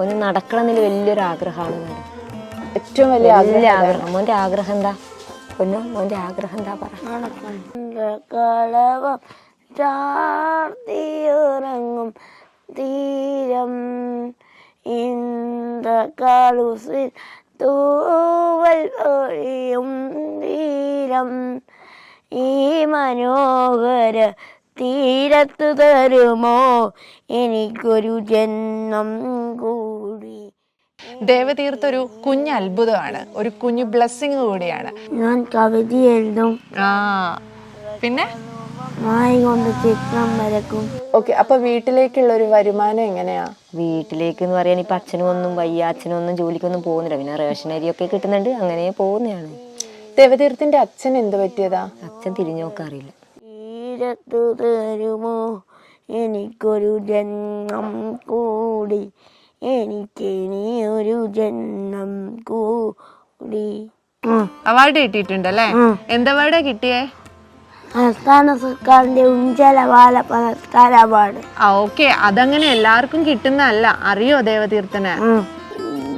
ഓന് നടക്കണമെന്നില്ല വലിയൊരു ആഗ്രഹമാണ് മാഡം ഏറ്റവും വലിയ വലിയ ആഗ്രഹം മോന്റെ ആഗ്രഹം എന്താ? പൊന്നു മോന്റെ ആഗ്രഹം എന്താ പറ? കളവം ചാർത്തിയുറങ്ങും തീരം ഇന്ദ്രകാളുസിൽ തൂവൽ ഒഴിയും തീരം ഈ മനോഹര തീരത്ത് തരുമോ? എനിക്കൊരു ജന്മം കൂടി. ദേവതീർത്ത് ഒരു കുഞ്ഞ് അത്ഭുതമാണ്. ഒരു കുഞ്ഞു ബ്ലെസ്സിങ് കൂടിയാണ്. ഞാൻ കവിത എഴുതും. ആ പിന്നെ? മായി കൊണ്ട് ചിത്രം വരക്കും. ഓക്കെ അപ്പൊ വീട്ടിലേക്കുള്ള ഒരു വരുമാനം എങ്ങനെയാ? വീട്ടിലേക്ക് എന്ന് പറയാൻ ഇപ്പൊ അച്ഛനും ഒന്നും വയ്യ അച്ഛനും ഒന്നും ജോലിക്കൊന്നും പോകുന്നില്ല. പിന്നെ റേഷൻ അരിയൊക്കെ കിട്ടുന്നുണ്ട് അങ്ങനെ പോകുന്നതാണ്. ദേവതീർത്തിന്റെ അച്ഛൻ എന്ത് പറ്റിയതാ? അച്ഛൻ തിരിഞ്ഞു നോക്കാറില്ല. തീരത്തു തരുമോ എനിക്കൊരു ജന്മം കൂടി. എനിക്കിനി ഒരു ജന്മം കൂടി. അവാർഡ് കിട്ടിയിട്ടുണ്ട് അല്ലേ എന്ത് അവാർഡാ കിട്ടിയേ? സംസ്ഥാന സർക്കാരിന്റെ ഉഞ്ചല ബാല പുരസ്കാര അവാർഡ് ഓക്കെ അതങ്ങനെ എല്ലാവർക്കും കിട്ടുന്നതല്ല. അറിയോ ദേവതീർത്ഥന്?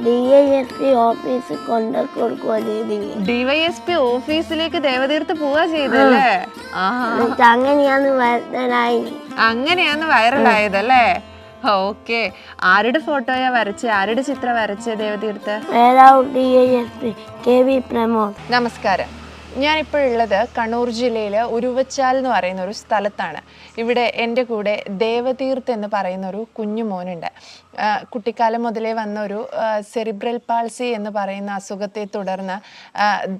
ഡി ഐ എസ് പി ഓഫീസിൽ കൊണ്ട് കൊടുക്കുക ചെയ്തി. ഡിവൈഎസ്പി ഓഫീസിലേക്ക് ദേവതീർത്ത് പോവാ ചെയ്തല്ലേ എന്നിട്ട് അങ്ങനെയാണ് വരുത്തനായി അങ്ങനെയാന്ന് വൈറലായതല്ലേ? ഓക്കെ. ആരുടെ ഫോട്ടോയാ വരച്ച്? ആരുടെ ചിത്രം വരച്ച് Devatheerth മേധാവ് D I S P K V Pramod. നമസ്കാരം. ഞാനിപ്പോഴുള്ളത് കണ്ണൂർ ജില്ലയിൽ ഉരുവച്ചാൽ എന്ന് പറയുന്ന ഒരു സ്ഥലത്താണ്. ഇവിടെ എന്റെ കൂടെ ദേവതീർത്ത് എന്ന് പറയുന്ന ഒരു കുഞ്ഞു മോനുണ്ട്. കുട്ടിക്കാലം മുതലേ വന്ന ഒരു സെറിബ്രൽ പാൾസി എന്ന് പറയുന്ന അസുഖത്തെ തുടർന്ന്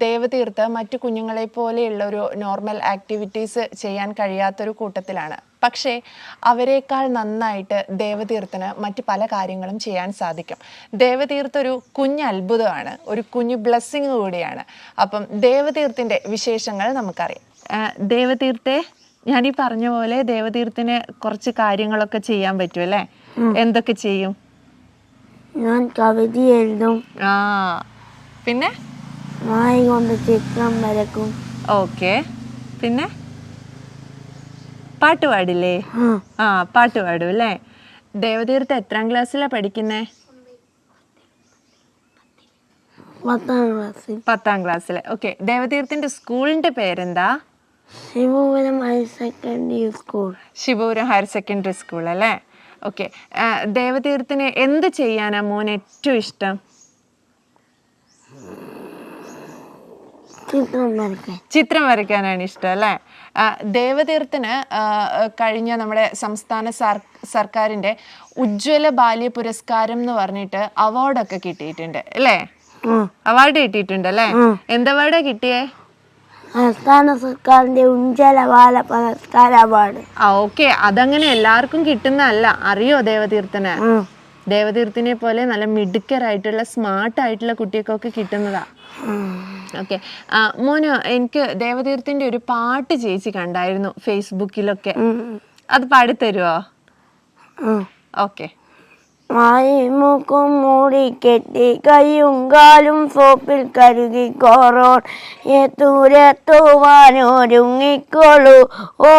ദേവതീർത്ത് മറ്റു കുഞ്ഞുങ്ങളെ പോലെയുള്ള ഒരു നോർമൽ ആക്ടിവിറ്റീസ് ചെയ്യാൻ കഴിയാത്തൊരു കൂട്ടത്തിലാണ്. പക്ഷേ അവരെക്കാൾ നന്നായിട്ട് ദേവതീർത്ഥന് മറ്റ് പല കാര്യങ്ങളും ചെയ്യാൻ സാധിക്കും. ദേവതീർത്ഥ ഒരു കുഞ്ഞ് അത്ഭുതമാണ്. ഒരു കുഞ്ഞു ബ്ലെസ്സിങ് കൂടിയാണ്. അപ്പം ദേവതീർത്ഥിന്റെ വിശേഷങ്ങൾ നമുക്കറിയാം. ദേവതീർത്ഥെ ഞാനീ ഞാൻ ഈ പറഞ്ഞ പോലെ ദേവതീർത്ഥിന് കുറച്ച് കാര്യങ്ങളൊക്കെ ചെയ്യാൻ പറ്റും അല്ലേ? എന്തൊക്കെ ചെയ്യും? ഞാൻ കവിത എഴുതും. ആ പിന്നെ? കൊണ്ട് ചിത്രം വരക്കും. ഓക്കെ. പിന്നെ? പാട്ട് പാടില്ലേ? ആ. പാട്ട് പാടും അല്ലേ? ദേവതീർത്ത് എത്രാം ക്ലാസ്സിലാ പഠിക്കുന്നേ? പത്താം ക്ലാസ്സിൽ. പത്താം ക്ലാസ്സിലെ. ഓക്കെ ദേവതീർത്തിന്റെ സ്കൂളിന്റെ പേരെന്താ? Sivapuram higher secondary school. Sivapuram higher secondary school അല്ലേ? ഓക്കെ ദേവതീർത്തിന് എന്ത് ചെയ്യാനാ മോൻ ഏറ്റവും ഇഷ്ടം? ചിത്രം വരയ്ക്കാനാണ് ഇഷ്ടം അല്ലേ? ദേവതീർത്ഥന് കഴിഞ്ഞ നമ്മുടെ സംസ്ഥാന സർ സർക്കാരിന്റെ ഉജ്ജ്വല ബാല്യ പുരസ്കാരം എന്ന് പറഞ്ഞിട്ട് അവാർഡൊക്കെ കിട്ടിയിട്ടുണ്ട് അല്ലേ? അവാർഡ് കിട്ടിയിട്ടുണ്ട് അല്ലേ? എന്ത് അവാർഡാ കിട്ടിയേ? സംസ്ഥാന സർക്കാരിന്റെ ഉജ്ജ്വല ബാല പുരസ്കാര അവാർഡ്. ആ ഓക്കെ. അതങ്ങനെ എല്ലാവർക്കും കിട്ടുന്നതല്ല. അറിയോ ദേവതീർത്ഥന്? ദേവതീർത്തിനെ ദേവതീർത്ഥിനെ പോലെ നല്ല മിടുക്കരായിട്ടുള്ള സ്മാർട്ട് ആയിട്ടുള്ള കുട്ടികൾക്കൊക്കെ കിട്ടുന്നതാ. ഓക്കെ മോന് എനിക്ക് ദേവതീർത്തിന്റെ ഒരു പാട്ട് ചേച്ചി കണ്ടായിരുന്നു ഫേസ്ബുക്കിലൊക്കെ. അത് പാടിത്തരുവോ? ഓക്കെ മൂക്കും മൂടി കെട്ടി കൈയും കാലും സോപ്പിൽ കരുകി കോറോൺ. എത്തൂരെത്തുവാനൊരുങ്ങിക്കോളൂ ഓ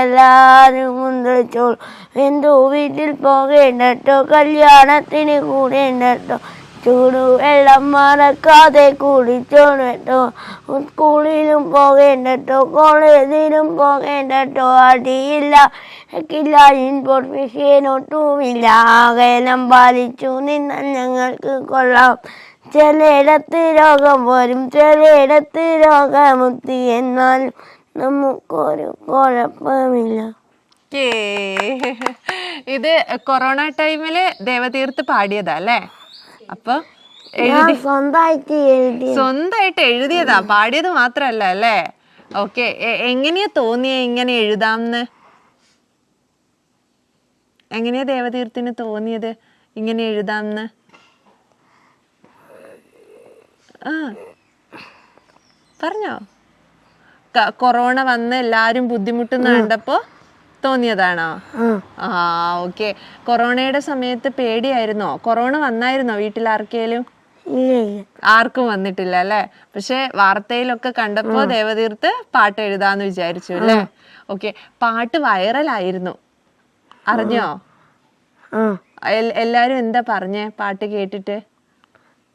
എല്ലാവരും മുന്തിച്ചോളൂ എന്തോ വീട്ടിൽ പോകേണ്ടട്ടോ? കല്യാണത്തിന് കൂടേണ്ടട്ടോ? ചൂടു വെള്ളം മറക്കാതെ കുടിച്ചോണട്ടോ സ്കൂളിലും പോകേണ്ടട്ടോ കോളേജിലും പോകേണ്ടട്ടോ. അടിയില്ല കില്ല ഇൻഫോർമേഷനൊട്ടുമില്ല അകലം പാലിച്ചു നിന്ന ഞങ്ങൾക്ക് കൊള്ളാം. ചിലയിടത്ത് രോഗം വരും ചിലയിടത്ത് രോഗമുക്തി. എന്നാലും നമുക്കൊരു കുഴപ്പമില്ല. ഇത് കൊറോണ ടൈമിൽ ദേവതീർത്ത് പാടിയതാ അല്ലേ? അപ്പൊ സ്വന്തമായിട്ട് എഴുതി. സ്വന്തമായിട്ട് എഴുതിയതാ. പാടിയത് മാത്രല്ല അല്ലേ? ഓക്കെ. എങ്ങനെയാ തോന്നിയ ഇങ്ങനെ എഴുതാംന്ന്? എങ്ങനെയാ ദേവതീർത്തിന് തോന്നിയത് ഇങ്ങനെ എഴുതാംന്ന്? ആ. പറഞ്ഞോ? കൊറോണ വന്ന് എല്ലാരും ബുദ്ധിമുട്ടുന്ന കണ്ടപ്പോ തോന്നിയതാണോ? ആ. ഓക്കെ. കൊറോണയുടെ സമയത്ത് പേടിയായിരുന്നോ? കൊറോണ വന്നായിരുന്നോ വീട്ടിൽ ആർക്കേലും? ആർക്കും വന്നിട്ടില്ല അല്ലെ? പക്ഷെ വാർത്തയിലൊക്കെ കണ്ടപ്പോ ദേവതീർത്ത് പാട്ട് എഴുതാന്ന് വിചാരിച്ചു അല്ലെ? ഓക്കെ. പാട്ട് വൈറലായിരുന്നു. അറിഞ്ഞോ? എല്ലാരും എന്താ പറഞ്ഞേ പാട്ട് കേട്ടിട്ട്?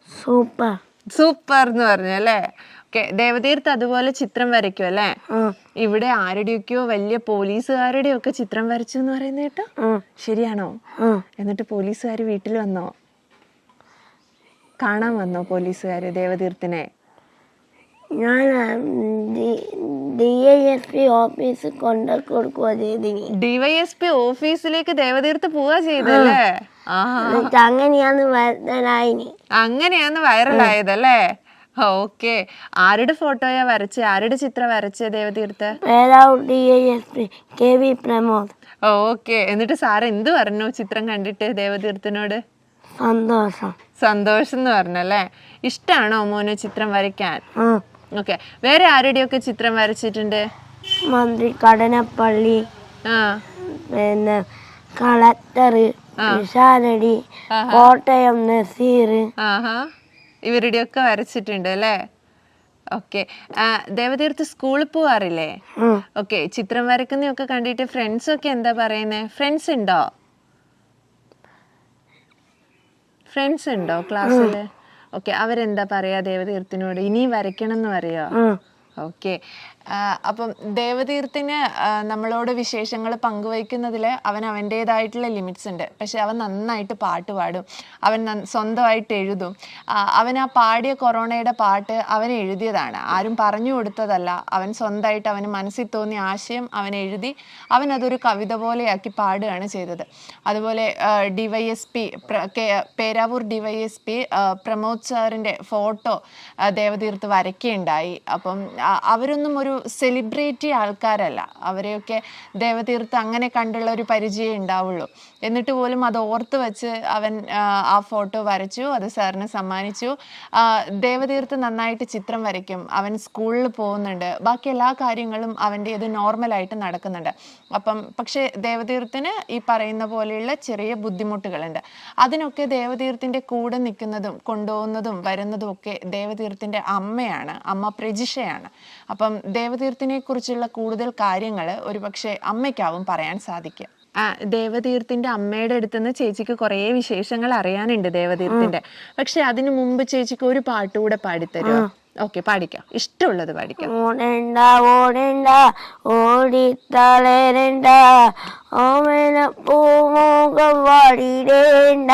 സൂപ്പർ. സൂപ്പർ എന്ന് പറഞ്ഞു അല്ലേ? ഓക്കെ ദേവതീർത്ത് അതുപോലെ ചിത്രം വരയ്ക്കും അല്ലേ? ഇവിടെ ആരുടെയൊക്കെയോ വലിയ പോലീസുകാരുടെയോ ഒക്കെ ചിത്രം വരച്ചു എന്ന് പറയുന്നത് കേട്ടോ. ശരിയാണോ? എന്നിട്ട് പോലീസുകാർ വീട്ടിൽ വന്നോ? കാണാൻ വന്നോ പോലീസുകാര് ദേവതീർത്തിനെ ഞാൻ ഡി എസ് പി ഓഫീസിൽ കൊണ്ടു കൊടുക്കുക ചെയ്തിനി ഡിവൈഎസ്പി ഓഫീസിലേക്ക് ദേവതീർത്ത് പോവാ ചെയ്തല്ലേ അങ്ങനെയാന്ന് വരുത്തനായിനി അങ്ങനെയാന്ന് വൈറലായതല്ലേ ഓക്കെ. ആരുടെ ഫോട്ടോയാ വരച്ച്? ആരുടെ ചിത്രം വരച്ച് Devatheerth K V Pramod. Okay. എന്നിട്ട് സാർ എന്ത് പറഞ്ഞു ചിത്രം കണ്ടിട്ട് ദേവതീർത്തിനോട് സന്തോഷം. സന്തോഷം എന്ന് പറഞ്ഞല്ലേ ഇഷ്ടാണോ മോന് ചിത്രം വരയ്ക്കാൻ? ഓക്കെ. വേറെ ആരുടെയൊക്കെ ചിത്രം വരച്ചിട്ടുണ്ട്? മന്ത്രി കടനപ്പള്ളി ആ. പിന്നെ കളക്ടർ വിശാലടി കോട്ടയം നസീർ ആഹാ. ഇവരുടെയൊക്കെ വരച്ചിട്ടുണ്ട് അല്ലേ? ഓക്കെ ദേവതീർത്ത് സ്കൂളിൽ പോവാറില്ലേ. ഓക്കെ ചിത്രം വരക്കുന്നതൊക്കെ കണ്ടിട്ട് ഫ്രണ്ട്സ് ഒക്കെ എന്താ പറയുന്നത് ഫ്രണ്ട്സ് ഉണ്ടോ? ഫ്രണ്ട്സ് ഉണ്ടോ ക്ലാസ്സിൽ ഓക്കെ അവരെന്താ പറയാ ദേവതീർത്തിനോട് ഇനി വരയ്ക്കണം എന്ന് പറയോ. ഓക്കെ അപ്പം ദേവതീർത്തിന് നമ്മളോട് വിശേഷങ്ങൾ പങ്കുവയ്ക്കുന്നതിൽ അവൻ അവന്റേതായിട്ടുള്ള ലിമിറ്റ്സ് ഉണ്ട്. പക്ഷെ അവൻ നന്നായിട്ട് പാട്ട് പാടും. അവൻ സ്വന്തമായിട്ട് എഴുതും. അവൻ ആ പാടിയ കൊറോണയുടെ പാട്ട് അവൻ എഴുതിയതാണ്. ആരും പറഞ്ഞു കൊടുത്തതല്ല. അവൻ സ്വന്തമായിട്ട് അവന് മനസ്സിൽ തോന്നിയ ആശയം അവൻ എഴുതി അവൻ അതൊരു കവിത പോലെയാക്കി പാടുകയാണ് ചെയ്തത്. അതുപോലെ D Y S P Peravoor D Y S P Pramod സാറിന്റെ ഫോട്ടോ ദേവതീർത്ത് വരയ്ക്കുകയുണ്ടായി. അപ്പം അവരൊന്നും ഒരു സെലിബ്രിറ്റി ആൾക്കാരല്ല. അവരെയൊക്കെ ദേവതീർത്ത് അങ്ങനെ കണ്ടുള്ള ഒരു പരിചയം ഉണ്ടാവുള്ളൂ. എന്നിട്ട് പോലും അത് ഓർത്ത് വെച്ച് അവൻ ആ, ഫോട്ടോ വരച്ചു അത് സാറിന് സമ്മാനിച്ചു. ദേവതീർത്ത് നന്നായിട്ട് ചിത്രം വരയ്ക്കും. അവൻ സ്കൂളിൽ പോകുന്നുണ്ട്. ബാക്കി എല്ലാ കാര്യങ്ങളും അവന്റെ ഇത് നോർമലായിട്ട് നടക്കുന്നുണ്ട്. അപ്പം പക്ഷേ ദേവതീർത്തിന് ഈ പറയുന്ന പോലെയുള്ള ചെറിയ ബുദ്ധിമുട്ടുകളുണ്ട്. അതിനൊക്കെ ദേവതീർത്തിന്റെ കൂടെ നിൽക്കുന്നതും കൊണ്ടുപോകുന്നതും വരുന്നതും ഒക്കെ ദേവതീർത്തിന്റെ അമ്മയാണ് അമ്മ പ്രജിഷയാണ്. അപ്പം ദേവതീർത്തിനെ കുറിച്ചുള്ള കൂടുതൽ കാര്യങ്ങൾ ഒരുപക്ഷെ അമ്മയ്ക്കാവും പറയാൻ സാധിക്കുക. ആ ദേവതീർത്തിന്റെ അമ്മയുടെ അടുത്തുനിന്ന് ചേച്ചിക്ക് കുറേ വിശേഷങ്ങൾ അറിയാനുണ്ട് ദേവതീർത്തിന്റെ പക്ഷെ അതിനു മുമ്പ് ചേച്ചിക്ക് ഒരു പാട്ടുകൂടെ പാടിത്തരുമോ ഓക്കെ പാടിക്കാം. ഇഷ്ടമുള്ളത് പാടിക്കാം. ഓടണ്ട ഓടണ്ട ഓടിത്തളരണ്ട ഓമന പൂമുഖം വാടിടേണ്ട.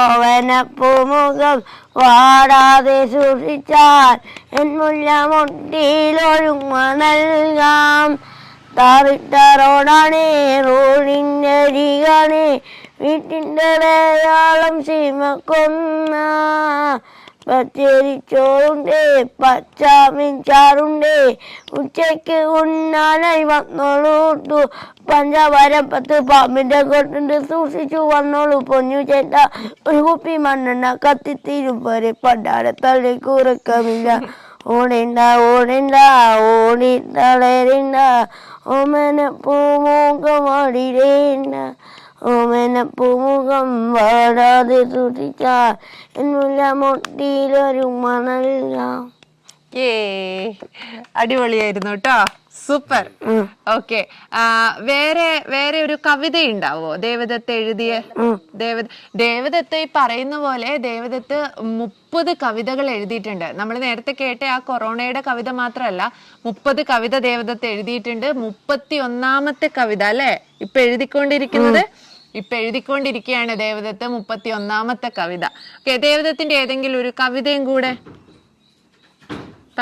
ഓവന പൂമുഖം വാടാതെ സൂക്ഷിച്ചാൽ എൻ മുല്ല മുട്ടിയിലൊഴുങ്ങ നൽകാം. താറിട്ട റോഡാണേ റോഡിന്റെ അരികാണേ വീട്ടിന്റെ അടയാളം സീമക്കൊന്ന പച്ചരിച്ചോറുണ്ട് പച്ചാമീൻ ചാറുണ്ട് ഉച്ചയ്ക്ക് ഉണ്ണാനായി വന്നോളൂ. പത്ത് പാമ്പിന്റെ കൊട്ടുണ്ട് സൂക്ഷിച്ചു വന്നോളൂ. പൊന്നു ചേട്ട ഒരു കുപ്പി മണ്ണെണ്ണ കത്തിത്തീരും. വരെ പണ്ടാടത്തള്ളി കുറക്കമില്ല ഓണിണ്ട ഓണിണ്ട ഓടി തളരേണ്ട ഓമന പൂമുഖം ഓടിടേണ്ട ഓമന പൂമുഖം വാടാതെ സൂക്ഷിച്ചാൽ എന്നുള്ള മൊട്ടിയിലൊരു മണലാം ഏ അടിപൊളിയായിരുന്നു കേട്ടോ സൂപ്പർ. ഓക്കെ. വേറെ വേറെ ഒരു കവിത ഉണ്ടാവോ ദേവദത്ത് എഴുതിയ ദേവദ ദേവദത്ത് ഈ പറയുന്ന പോലെ ദേവദത്ത് മുപ്പത് കവിതകൾ എഴുതിയിട്ടുണ്ട്. നമ്മൾ നേരത്തെ കേട്ട ആ കൊറോണയുടെ കവിത മാത്രമല്ല മുപ്പത് കവിത ദേവദത്ത് എഴുതിയിട്ടുണ്ട്. മുപ്പത്തി ഒന്നാമത്തെ കവിത അല്ലെ? ഇപ്പൊ എഴുതിക്കൊണ്ടിരിക്കുന്നത്? ഇപ്പൊ എഴുതിക്കൊണ്ടിരിക്കുകയാണ് ദേവദത്ത് മുപ്പത്തി ഒന്നാമത്തെ കവിത. ഓക്കെ ദേവദത്തിന്റെ ഏതെങ്കിലും ഒരു കവിതയും കൂടെ?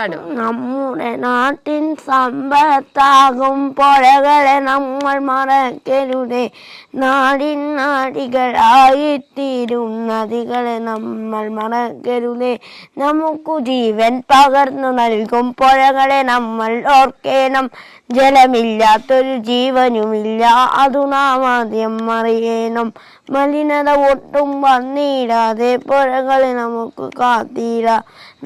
നമ്മുടെ നാട്ടിൻ സമ്പത്താകും പുഴകളെ നമ്മൾ മറക്കരുതേ. നാടിൻ നാടികളായിത്തീരും നദികളെ നമ്മൾ മറക്കരുതേ. നമുക്ക് ജീവൻ പകർന്നു നൽകും പുഴകളെ നമ്മൾ ഓർക്കേണം. ജലമില്ലാത്തൊരു ജീവനുമില്ല അതു നാം ആദ്യം അറിയണം. മലിനത ഒട്ടും വന്നിടാതെ പുഴകളെ നമുക്ക് കാത്തിടാം.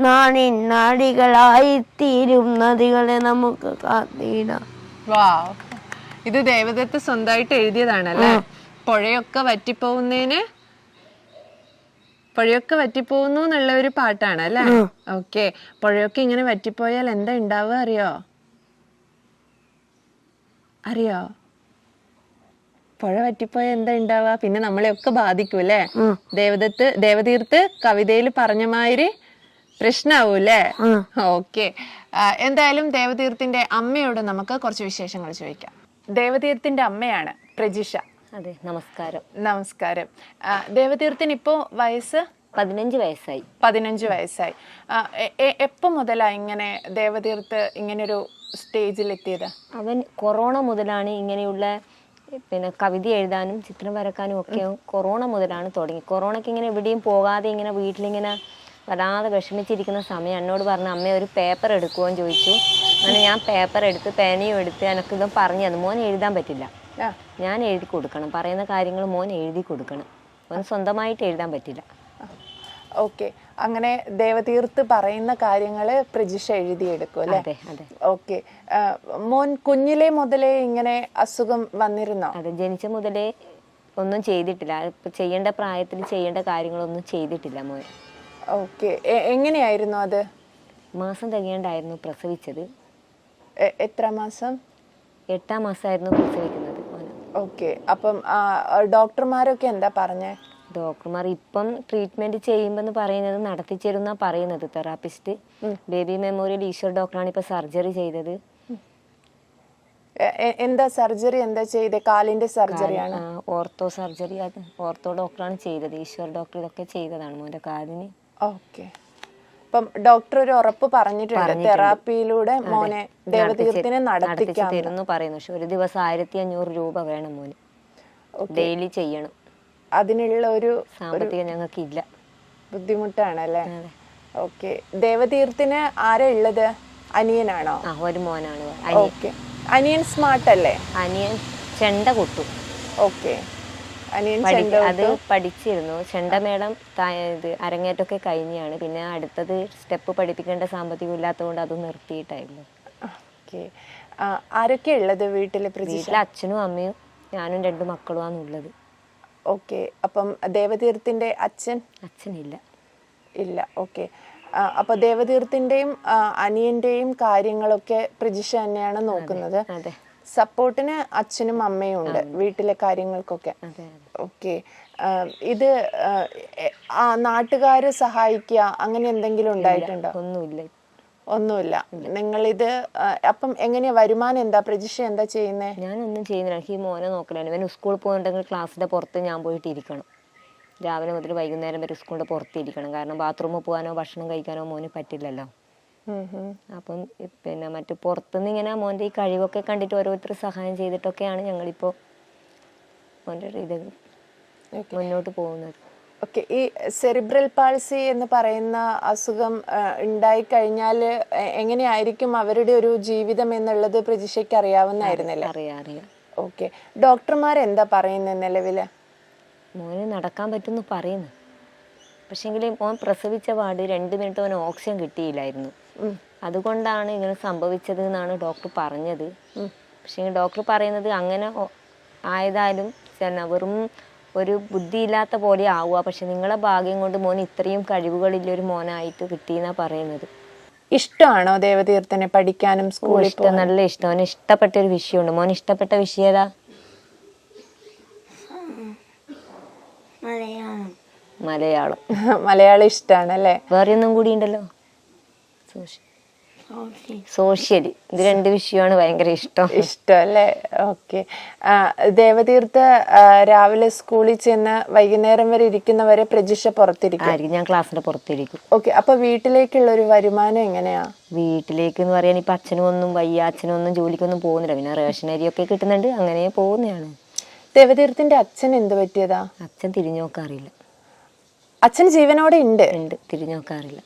നാടിൻ നാടികളായിത്തീരും നദികളെ നമുക്ക് കാത്തിടാം. ഇത് ദേവദത്ത് സ്വന്തമായിട്ട് എഴുതിയതാണല്ലേ? പുഴയൊക്കെ വറ്റിപ്പോകുന്നതിന് പുഴയൊക്കെ വറ്റിപ്പോകുന്നു എന്നുള്ള ഒരു പാട്ടാണ് അല്ലേ ഓക്കെ. പുഴയൊക്കെ ഇങ്ങനെ വറ്റിപ്പോയാൽ എന്താ ഉണ്ടാവുക അറിയോ? അറിയോ? പുഴ പറ്റിപ്പോയ എന്താ ഉണ്ടാവുക പിന്നെ നമ്മളെയൊക്കെ ബാധിക്കും അല്ലേ ദേവദത്ത് ദേവതീർത്ത് കവിതയിൽ പറഞ്ഞ മാതിരി പ്രശ്നാവൂ അല്ലേ ഓക്കെ. എന്തായാലും ദേവതീർത്തിന്റെ അമ്മയോട് നമുക്ക് കുറച്ച് വിശേഷങ്ങൾ ചോദിക്കാം. ദേവതീർത്തിന്റെ അമ്മയാണ് പ്രജിഷ. അതെ നമസ്കാരം. നമസ്കാരം. ദേവതീർത്തിന് ഇപ്പോ വയസ്സ്? പതിനഞ്ച് വയസ്സായി. പതിനഞ്ച് വയസ്സായി. എപ്പോ മുതലാ ഇങ്ങനെ ദേവതീർത്ത് ഇങ്ങനൊരു സ്റ്റേജിൽ എത്തിയത് അവൻ കൊറോണ മുതലാണ് ഇങ്ങനെയുള്ള പിന്നെ കവിത എഴുതാനും ചിത്രം വരക്കാനും ഒക്കെ കൊറോണ മുതലാണ് തുടങ്ങി. കൊറോണയ്ക്ക് ഇങ്ങനെ എവിടെയും പോകാതെ ഇങ്ങനെ വീട്ടിലിങ്ങനെ വരാതെ വിഷമിച്ചിരിക്കുന്ന സമയം എന്നോട് പറഞ്ഞു അമ്മ ഒരു പേപ്പർ എടുക്കുമോ എന്ന് ചോദിച്ചു. അങ്ങനെ ഞാൻ പേപ്പർ എടുത്ത് പേനയും എടുത്ത് എനക്കിതും പറഞ്ഞു തന്നു. മോൻ എഴുതാൻ പറ്റില്ല. ഞാൻ എഴുതി കൊടുക്കണം. പറയുന്ന കാര്യങ്ങൾ മോൻ എഴുതി കൊടുക്കണം. മോൻ സ്വന്തമായിട്ട് എഴുതാൻ പറ്റില്ല. ഓക്കെ. അങ്ങനെ ദേവതീർത്ത് പറയുന്ന കാര്യങ്ങൾ പ്രജിഷ എഴുതിയെടുക്കും അല്ലെ? ഓക്കെ. മോൻ കുഞ്ഞിലെ മുതലേ ഇങ്ങനെ അസുഖം വന്നിരുന്നോ? അത് ജനിച്ച മുതലേ ഒന്നും ചെയ്തിട്ടില്ല. ചെയ്യേണ്ട പ്രായത്തിൽ ചെയ്യേണ്ട കാര്യങ്ങളൊന്നും ചെയ്തിട്ടില്ല മോൻ. ഓക്കെ. എങ്ങനെയായിരുന്നു അത്? മാസം തികയണ്ടായിരുന്നു പ്രസവിച്ചത്. എത്ര മാസം? എട്ടാം മാസമായിരുന്നു പ്രസവിക്കുന്നത് ഓക്കെ. അപ്പം ഡോക്ടർമാരൊക്കെ എന്താ പറഞ്ഞേ? ഡോക്ടർമാർ ഇപ്പം ട്രീറ്റ്മെന്റ് ചെയ്യുമ്പോൾ പറയുന്നത് നടത്തിച്ചേരുന്ന പറയുന്നത്. തെറാപ്പിസ്റ്റ് ബേബി മെമ്മോറിയൽ ഈശ്വർ ഡോക്ടറാണ് ഇപ്പൊ സർജറി ചെയ്തത്. എന്താ സർജറി എന്താ ചെയ്തത് കാലിന്റെ സർജറിയാണ് ഓർത്തോ സർജറി ആണ് ഓർത്തോ ഡോക്ടറാണ് ചെയ്തത്. ഈശ്വർ ഡോക്ടർ ഇതൊക്കെ ചെയ്തതാണ് മോന്റെ കാലിന്. ഓക്കെ. അപ്പം ഡോക്ടർ ഒരു ഉറപ്പ് പറഞ്ഞിട്ടുണ്ട്. തെറാപ്പിയിലൂടെ മോനെ ദേവതീർത്ഥിനെ നടത്തിക്കാൻ പറയുന്നു. പക്ഷെ ഒരു ദിവസം ആയിരത്തി അഞ്ഞൂറ് രൂപ വേണം മോന്. ഡെയിലി ചെയ്യണം. അതിനുള്ള ഒരു സാമ്പത്തികം ഞങ്ങൾക്ക് ഇല്ല ബുദ്ധിമുട്ടാണ് അല്ലേ. ഓക്കെ. ദേവതീർത്ഥിന് ആരാ ഉള്ളത്? അനിയനാണോ? ആ ഒരു മോനാണ്. ഓക്കെ. അനിയൻ സ്മാർട്ട് അല്ലേ അനിയൻ ചെണ്ട കൊട്ടു. ഓക്കെ. ചെണ്ട അത് പഠിച്ചിരുന്നു. ചെണ്ടമേളം താ- ഇത് അരങ്ങേറ്റമൊക്കെ കഴിഞ്ഞാണ്. പിന്നെ അടുത്തത് സ്റ്റെപ്പ് പഠിപ്പിക്കേണ്ട സാമ്പത്തികം ഇല്ലാത്തതുകൊണ്ട് അത് നിർത്തിയിട്ടായിരുന്നു. ആരൊക്കെയുള്ളത് ആരൊക്കെ ഉള്ളത് വീട്ടിൽ വീട്ടിലെ അച്ഛനും അമ്മയും ഞാനും രണ്ടു മക്കളുമാണ് ഉള്ളത്. ഓക്കെ. അപ്പം ദേവതീർത്ഥിന്റെ അച്ഛൻ? അച്ഛനില്ല. ഇല്ല. ഓക്കെ. അപ്പൊ ദേവതീർത്ഥിന്റെയും ആ, അനിയന്റെയും കാര്യങ്ങളൊക്കെ പ്രജിഷ തന്നെയാണ് നോക്കുന്നത്. സപ്പോർട്ടിന് അച്ഛനും അമ്മയും ഉണ്ട് വീട്ടിലെ കാര്യങ്ങൾക്കൊക്കെ. ഓക്കെ. ഇത് നാട്ടുകാര് സഹായിക്കുക അങ്ങനെ എന്തെങ്കിലും ഉണ്ടായിട്ടുണ്ടോ? ഒന്നുമില്ല. ഒന്നുമില്ല. നിങ്ങളിത് അപ്പം എങ്ങനെയാ വരുമാനം എന്താ? പ്രജിഷ എന്താ ചെയ്യുന്നേ? ഞാനൊന്നും ചെയ്യുന്നില്ല. എനിക്ക് ഈ മോനെ നോക്കലാണ് ഇവൻ സ്കൂളിൽ പോകുന്നുണ്ടെങ്കിൽ ക്ലാസ്സിന്റെ പുറത്ത് ഞാൻ പോയിട്ട് ഇരിക്കണം രാവിലെ മുതൽ വൈകുന്നേരം വരെ സ്കൂളിന്റെ പുറത്ത് ഇരിക്കണം. കാരണം ബാത്റൂമിൽ പോകാനോ ഭക്ഷണം കഴിക്കാനോ മോന് പറ്റില്ലല്ലോ. അപ്പം പിന്നെ മറ്റു പുറത്തുനിന്ന് ഇങ്ങനെ മോന്റെ ഈ കഴിവൊക്കെ കണ്ടിട്ട് ഓരോരുത്തർ സഹായം ചെയ്തിട്ടൊക്കെയാണ് ഞങ്ങളിപ്പോൾ മോന്റെ ഇത് മുന്നോട്ട് പോകുന്നത്. ഓക്കെ ഈ സെറിബ്രൽ പാൾസി എന്ന് പറയുന്ന അസുഖം ഉണ്ടായി കഴിഞ്ഞാൽ എങ്ങനെയായിരിക്കും അവരുടെ ഒരു ജീവിതം എന്നുള്ളത് പ്രജിഷയ്ക്ക് അറിയാവുന്നായിരുന്നല്ലേ അറിയാറില്ല. അറിയാം ഓക്കെ ഡോക്ടർമാർ എന്താ പറയുന്നത് നിലവിൽ? മോന് നടക്കാൻ പറ്റുമെന്ന് പറയുന്നു. പക്ഷേങ്കിൽ മോൻ പ്രസവിച്ച പാട് രണ്ട് മിനിറ്റ് അവന് ഓക്സിജൻ കിട്ടിയില്ലായിരുന്നു. അതുകൊണ്ടാണ് ഇങ്ങനെ സംഭവിച്ചത് എന്നാണ് ഡോക്ടർ പറഞ്ഞത്. പക്ഷേ ഡോക്ടർ പറയുന്നത് അങ്ങനെ ആയതായാലും വെറും ഒരു ബുദ്ധിയില്ലാത്ത പോലെ ആവുക. പക്ഷെ നിങ്ങളെ ഭാഗ്യം കൊണ്ട് മോൻ ഇത്രയും കഴിവുകളില്ല ഒരു മോനായിട്ട് കിട്ടിയെന്നാ പറയുന്നത്. ഇഷ്ടമാണോ ദേവതീർത്ഥനെ പഠിക്കാനും സ്കൂളിൽ ഇഷ്ടം നല്ല ഇഷ്ടം. അവന് ഇഷ്ടപ്പെട്ട ഒരു വിഷയമുണ്ട്. മോൻ ഇഷ്ടപ്പെട്ട വിഷയം ഏതാ? മലയാളം. മലയാളം. മലയാളം ഇഷ്ടമാണ് അല്ലേ? വേറെ ഒന്നും കൂടി ഉണ്ടല്ലോ? സോഷ്യ സോഷ്യൽ ഇത് രണ്ട് വിഷയമാണ് ഭയങ്കര ഇഷ്ടം. ഇഷ്ടം അല്ലേ ഓക്കെ ദേവതീർത്ഥ രാവിലെ സ്കൂളിൽ ചെന്ന് വൈകുന്നേരം വരെ ഇരിക്കുന്നവരെ പ്രജിഷ പുറത്തിരിക്കും. ഞാൻ ക്ലാസ്സിന്റെ പുറത്തിരിക്കും. ഓക്കെ അപ്പൊ വീട്ടിലേക്കുള്ള ഒരു വരുമാനം എങ്ങനെയാ? വീട്ടിലേക്ക് എന്ന് പറയാൻ ഇപ്പൊ അച്ഛനും ഒന്നും വയ്യ അച്ഛനും ഒന്നും ജോലിക്കൊന്നും പോകുന്നില്ല. പിന്നെ റേഷൻ ഒക്കെ കിട്ടുന്നുണ്ട്. അങ്ങനെ പോകുന്നതാണ്. ദേവതീർത്ഥന്റെ അച്ഛൻ എന്ത് പറ്റിയതാ? അച്ഛൻ തിരിഞ്ഞു നോക്കാറില്ല. അച്ഛൻ ജീവനോടെ ഉണ്ട്. ഉണ്ട്. തിരിഞ്ഞു നോക്കാറില്ല.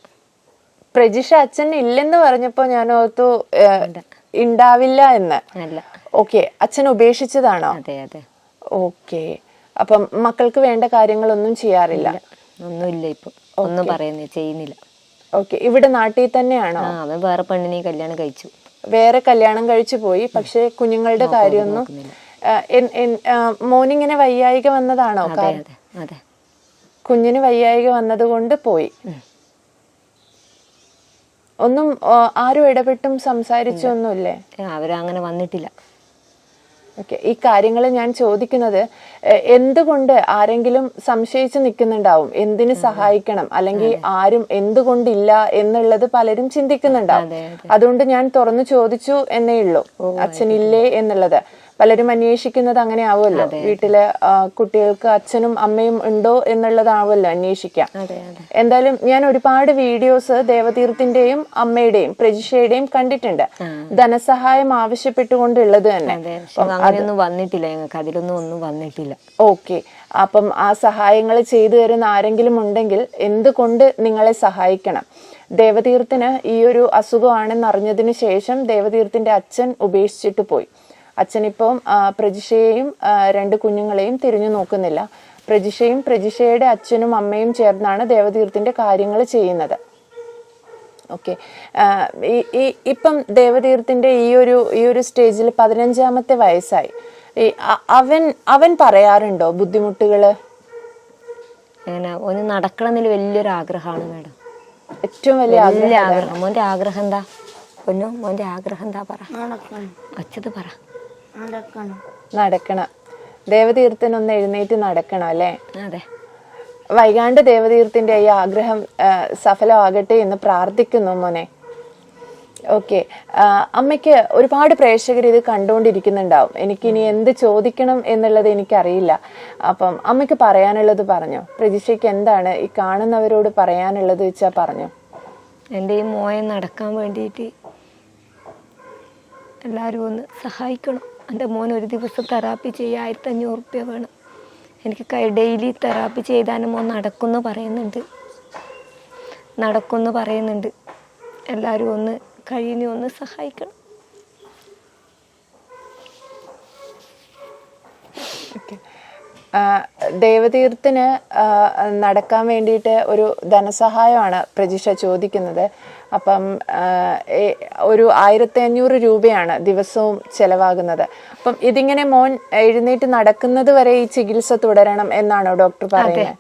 പ്രജിഷ അച്ഛൻ ഇല്ലെന്ന് പറഞ്ഞപ്പോ ഞാൻ ഓർത്തു ഇണ്ടാവില്ല ഉണ്ടാവില്ല എന്ന് ഓക്കെ അച്ഛൻ ഉപേക്ഷിച്ചതാണോ? അതെ അതെ. ഓക്കെ. അപ്പം മക്കൾക്ക് വേണ്ട കാര്യങ്ങളൊന്നും ചെയ്യാറില്ല? ഒന്നുമില്ല ഇപ്പൊ. ഒന്നും പറയുന്നില്ല ചെയ്യുന്നില്ല. ഓക്കെ ഇവിടെ നാട്ടിൽ തന്നെയാണോ? അവൻ വേറെ പെണ്ണിനെ കല്യാണം കഴിച്ചു. വേറെ കല്യാണം കഴിച്ചു പോയി പക്ഷെ കുഞ്ഞുങ്ങളുടെ കാര്യമൊന്നും മോനിങ്ങനെ വയ്യായിക വന്നതാണോ? കുഞ്ഞിന് വയ്യായിക വന്നത് കൊണ്ട് പോയി ഒന്നും ആരും ഇടപെട്ടും സംസാരിച്ചൊന്നുമില്ലേ? അവരങ്ങനെ വന്നിട്ടില്ല. ഓക്കെ. ഈ കാര്യങ്ങൾ ഞാൻ ചോദിക്കുന്നത് എന്തുകൊണ്ട് ആരെങ്കിലും സംശയിച്ച് നിൽക്കുന്നുണ്ടാവും? എന്തിനു സഹായിക്കണം? അല്ലെങ്കിൽ ആരും എന്തുകൊണ്ടില്ല എന്നുള്ളത് പലരും ചിന്തിക്കുന്നുണ്ടാവും. അതുകൊണ്ട് ഞാൻ തുറന്നു ചോദിച്ചു എന്നേ ഉള്ളൂ. അച്ഛനില്ലേ എന്നുള്ളത്. പലരും അന്വേഷിക്കുന്നത് അങ്ങനെ ആവുമല്ലോ വീട്ടിലെ കുട്ടികൾക്ക് അച്ഛനും അമ്മയും ഉണ്ടോ എന്നുള്ളതാവുമല്ലോ അന്വേഷിക്കാം. എന്തായാലും ഞാൻ ഒരുപാട് വീഡിയോസ് ദേവതീർത്ഥിന്റെയും അമ്മയുടെയും പ്രജിഷയുടെയും കണ്ടിട്ടുണ്ട്. ധനസഹായം ആവശ്യപ്പെട്ടുകൊണ്ടുള്ളത് തന്നെ. അതെ പക്ഷെ അങ്ങനെയൊന്നും വന്നിട്ടില്ല. ഞങ്ങൾക്ക് അതിലൊന്നും ഒന്നും വന്നിട്ടില്ല. ഓക്കെ. അപ്പം ആ സഹായങ്ങൾ ചെയ്തു തരുന്ന ആരെങ്കിലും ഉണ്ടെങ്കിൽ എന്തുകൊണ്ട് നിങ്ങളെ സഹായിക്കണം? ദേവതീർത്ഥന് ഈ ഒരു അസുഖമാണെന്ന് അറിഞ്ഞതിന് ശേഷം ദേവതീർത്ഥിന്റെ അച്ഛൻ ഉപേക്ഷിച്ചിട്ട് പോയി. അച്ഛനിപ്പം പ്രജിഷയെയും രണ്ട് കുഞ്ഞുങ്ങളെയും തിരിഞ്ഞു നോക്കുന്നില്ല. പ്രജിഷയും പ്രജിഷയുടെ അച്ഛനും അമ്മയും ചേർന്നാണ് ദേവതീർത്ഥിന്റെ കാര്യങ്ങൾ ചെയ്യുന്നത്. ഓക്കെ. ഈ ഇപ്പം ദേവതീർത്ഥിന്റെ ഈ ഒരു ഈ ഒരു സ്റ്റേജിൽ പതിനഞ്ചാമത്തെ വയസ്സായി. അവൻ അവൻ പറയാറുണ്ടോ ബുദ്ധിമുട്ടുകൾ അങ്ങനെ ഒന്ന് നടക്കണമെന്നിൽ വലിയൊരു ആഗ്രഹമാണ് മാഡം. ഏറ്റവും വലിയ ആഗ്രഹം മോന്റെ ആഗ്രഹം. എന്താ? പൊന്നു മോന്റെ ആഗ്രഹം എന്താ പറ? അച്ഛത് പറ. നടക്കണം. നടക്കണം. ദേവതീർത്ഥൻ ഒന്ന് എഴുന്നേറ്റ് നടക്കണം അല്ലേ? അതെ. വൈകാണ്ട് ദേവതീർത്ഥന്റെ ഈ ആഗ്രഹം സഫലമാകട്ടെ എന്ന് പ്രാർത്ഥിക്കുന്നു മോനെ. ഓക്കെ. അമ്മയ്ക്ക് ഒരുപാട് പ്രേക്ഷകർ ഇത് കണ്ടുകൊണ്ടിരിക്കുന്നുണ്ടാവും. എനിക്കിനി എന്ത് ചോദിക്കണം എന്നുള്ളത് എനിക്കറിയില്ല. അപ്പം അമ്മയ്ക്ക് പറയാനുള്ളത് പറഞ്ഞു? പ്രജിഷയ്ക്ക് എന്താണ് ഈ കാണുന്നവരോട് പറയാനുള്ളത് വെച്ചാൽ പറഞ്ഞു? എന്റെ ഈ മോയെ നടക്കാൻ വേണ്ടിയിട്ട് എല്ലാവരും ഒന്ന് സഹായിക്കണം. എന്റെ മോൻ ഒരു ദിവസം തെറാപ്പി ചെയ്യാൻ ആയിരത്തി അഞ്ഞൂറ് റുപ്യ വേണം. എനിക്ക് ഡെയിലി തെറാപ്പി ചെയ്താലും മോൻ നടക്കുമെന്ന് പറയുന്നുണ്ട്. നടക്കുമെന്ന് പറയുന്നുണ്ട്. എല്ലാവരും ഒന്ന് കഴിഞ്ഞ് ഒന്ന് സഹായിക്കണം. ദേവതീർത്തിന് നടക്കാൻ വേണ്ടിയിട്ട് ഒരു ധനസഹായമാണ് പ്രജിഷ ചോദിക്കുന്നത്. അപ്പം ഒരു ആയിരത്തി അഞ്ഞൂറ് രൂപയാണ് ദിവസവും ചിലവാകുന്നത്. അപ്പം ഇതിങ്ങനെ മോൻ എഴുന്നേറ്റ് നടക്കുന്നത് വരെ ഈ ചികിത്സ തുടരണം എന്നാണോ ഡോക്ടർ പറയുന്നത്?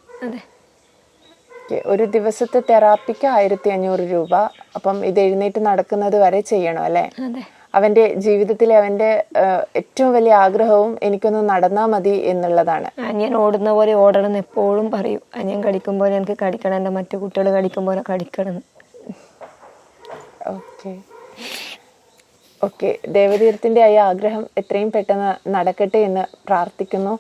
ഒരു ദിവസത്തെ തെറാപ്പിക്ക് ആയിരത്തി അഞ്ഞൂറ് രൂപ. അപ്പം ഇത് എഴുന്നേറ്റ് നടക്കുന്നത് വരെ ചെയ്യണം അല്ലേ? അവന്റെ ജീവിതത്തിലെ അവന്റെ ഏറ്റവും വലിയ ആഗ്രഹവും എനിക്കൊന്ന് നടന്നാ മതി എന്നുള്ളതാണ്. അനിയൻ ഓടുന്ന പോലെ ഓടണം എന്ന് എപ്പോഴും പറയും. അനിയൻ കളിക്കുമ്പോൾ എനിക്ക് കടിക്കണം എന്റെ മറ്റു കുട്ടികൾ കളിക്കുമ്പോൾ കളിക്കണം. എന്ന്. ഓക്കെ. ഓക്കെ ദേവതീർത്തിന്റെ ആ ആഗ്രഹം എത്രയും പെട്ടെന്ന് നടക്കട്ടെ എന്ന് പ്രാർത്ഥിക്കുന്നു.